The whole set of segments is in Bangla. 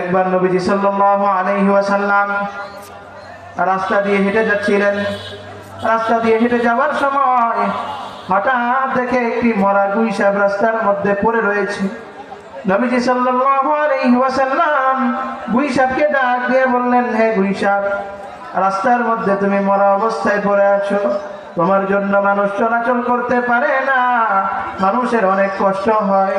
একবার নবীজি সাল্লাল্লাহু আলাইহি ওয়াসাল্লাম রাস্তা দিয়ে হেঁটে যাচ্ছিলেন। রাস্তা দিয়ে হেঁটে যাওয়ার সময় হঠাৎ দেখে একটি মরা গুইসাব রাস্তার মধ্যে পড়ে রয়েছে। নবীজি সাল্লাল্লাহু আলাইহি ওয়াসাল্লাম গুইসাবকে ডাক দিয়ে বললেন, হে গুইসাব রাস্তার মধ্যে তুমি মরা অবস্থায় পড়ে আছো। তোমার জন্য মানুষ চলাচল করতে পারে না। মানুষের অনেক কষ্ট হয়।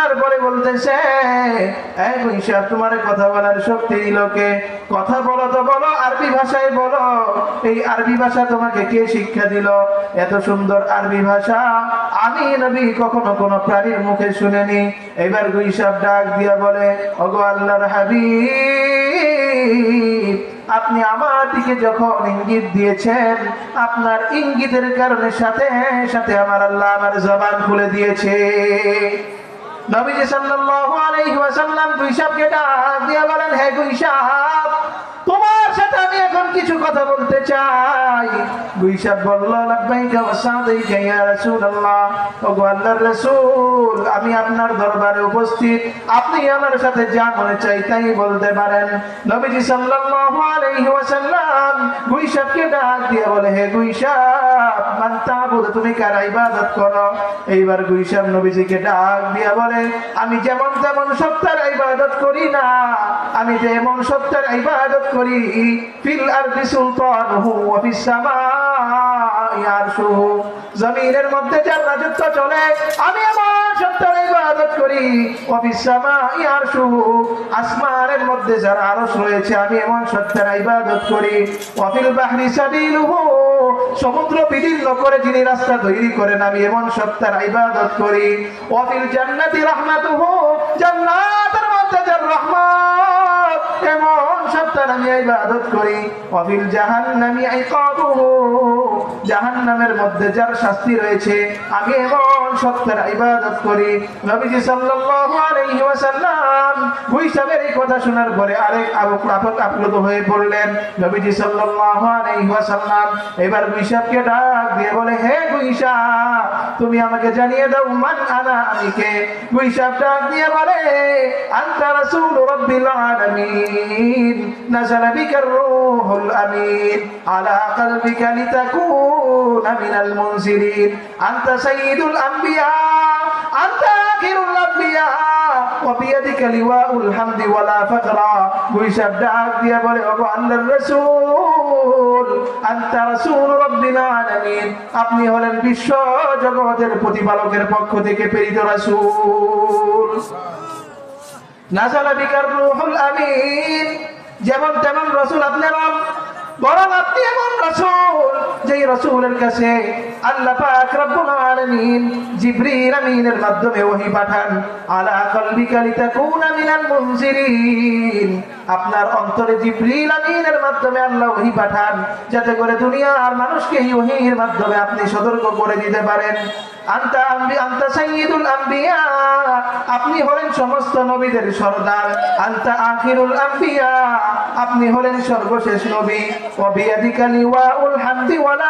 শোনার পরে বলতেছে, এই গুইসাব তোমার কথা বলার শক্তি লোকে কথা বলো তো বলো, আরবি ভাষায় বলো। এই আরবি ভাষা তোমাকে কে শিক্ষা দিল? এত সুন্দর আরবি ভাষা। আমি নবী কখনো কোনো প্রাণীর মুখে শুনিনি। এবার গুইসাব ডাক দিয়া বলে, ওগো আল্লাহর হাবিব, আপনি আমার দিকে যখন ইঙ্গিত দিয়েছেন, আপনার ইঙ্গিতের কারণে সাথে সাথে আমার আল্লাহ আমার জবান খুলে দিয়েছে। নবীজি সাল্লাল্লাহু আলাইহি ওয়াসাল্লাম গুইসাবকে ডাক দিয়ে বলেন হে গুইসাব তোমার সাথে আমি এখন কিছু কথা বলতে চাই। গুইসাব বলল, লাব্বাইকা ওয়া সাদাইকা ইয়া রাসূলুল্লাহ। ওগো আল্লাহর রাসূল, আমি আপনার দরবারে উপস্থিত। আপনি আমার সাথে যা মনে চাই তাই বলতে পারেন। নবীজি সাল্লাল্লাহু আলাইহি ওয়াসাল্লাম গুইসাবকে ডাক দিয়ে বলে, হে গুইসাব মান তুমি কার ইবাদত করো? এইবার গুইসাব নবীজিকে ডাক দিয়ে বলে, আমি যেমন তেমন সত্তার ইবাদত করি না। আমি যেমন সত্তার ইবাদত করি, ফিল আরদি সুলতানহু ওয়া ফিস সামাই আরশুহু জমিনের মধ্যে যার রাজত্ব চলে, আমি আমার সত্তার ইবাদত করি সামাই আসমানের মধ্যে যার আরশ রয়েছে, আমি এমন সত্তার ইবাদত করি। ওয়া ফিল বাহরি সাবিলুহু, সমুদ্র বিদীর্ণ করে যিনি রাস্তা তৈরি করেন, আমি এমন ইবাদত করি। ওয়া ফিল জান্নাতি জান্নাতের ইবাদত করি ওয়া ফিল জাহান্নামি ইকাবুহু জাহান্নামের মধ্যে যার শাস্তি রয়েছে, আমি এমন সত্তার ইবাদত করি। নবীজি সাল্লাল্লাহু আলাইহি এই কথা শোনার পরে আরেক আবক আবক আপ্লুত হয়ে পড়লেন। নবীজি ওয়াসাল্লাম এবার গুইসাবকে ডাক দিয়ে বলে, হে গুইসাব তুমি আমাকে জানিয়ে দাও, মান আনা আমি কে? গুইসাব ডাক দিয়ে বলে, আনতা রাসূল রাব্বিল আলামিন। নাযালা বিকার রূহুল আমিন আলা কলবিকা লিতাকুনা মিনাল মুনজিরিন আনতা সাইয়্যিদুল আম্বিয়া আনতা আখিরুল আম্বিয়া وبيدك لواء الحمد ولا فقرا গুইসাব ডাক দিয়া বলে ওগো আল্লাহর রাসূল আনতা রাসূল রাব্বিল আলামিন আপনি হলেন বিশ্ব জগতের প্রতিপালকের পক্ষ থেকে প্রেরিত রাসূল নাজালা বিকার রূহুল আমিন যেমন তেমন রসুল আপনি বরং আপনি এমন রাসূল রাসূলের কাছে আপনার অন্তরে আমিনের মাধ্যমে আল্লাহ পাঠান, যাতে করে দুনিয়ার মানুষকে এই ওহীর মাধ্যমে আপনি সতর্ক করে দিতে পারেন। আম্বিয়া, আপনি হলেন সমস্ত নবীদের সর্দার। আনতা আখিরুল আম্বিয়া, আপনি হলেন সর্বশেষ নবী। ওয়া বিয়াদিকা লিওয়াউল ওয়ালা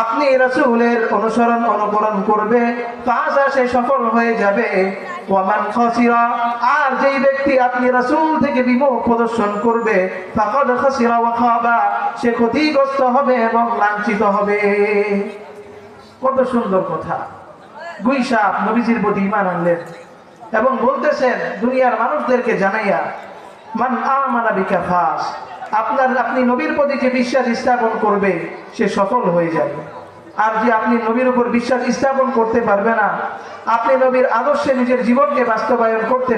আপনি রাসূলের অনুসরণ অনুকরণ করবে ফাসা সে সফল হয়ে যাবে। ওয়ামান খাসিরা, আর যেই ব্যক্তি আপনি রাসূল থেকে বিমুখ প্রদর্শন করবে, ফাকাদ খাসিরা ওয়া খাবা, সে ক্ষতিগ্রস্ত হবে এবং লাঞ্ছিত হবে। কত সুন্দর কথা। গুইসাপ নবীজির প্রতি ঈমান আনলেন এবং বলতেছেন, দুনিয়ার মানুষদেরকে জানাইয়া, মান আমানা বিকা ফাস আপনার, আপনি নবীর প্রতি যে বিশ্বাস স্থাপন করবে, সে সফল হয়ে যাবে। আর যে আপনি নবীর উপর বিশ্বাস স্থাপন করতে পারবে না, আপনি নবীর আদর্শে নিজের জীবনকে বাস্তবায়ন করতে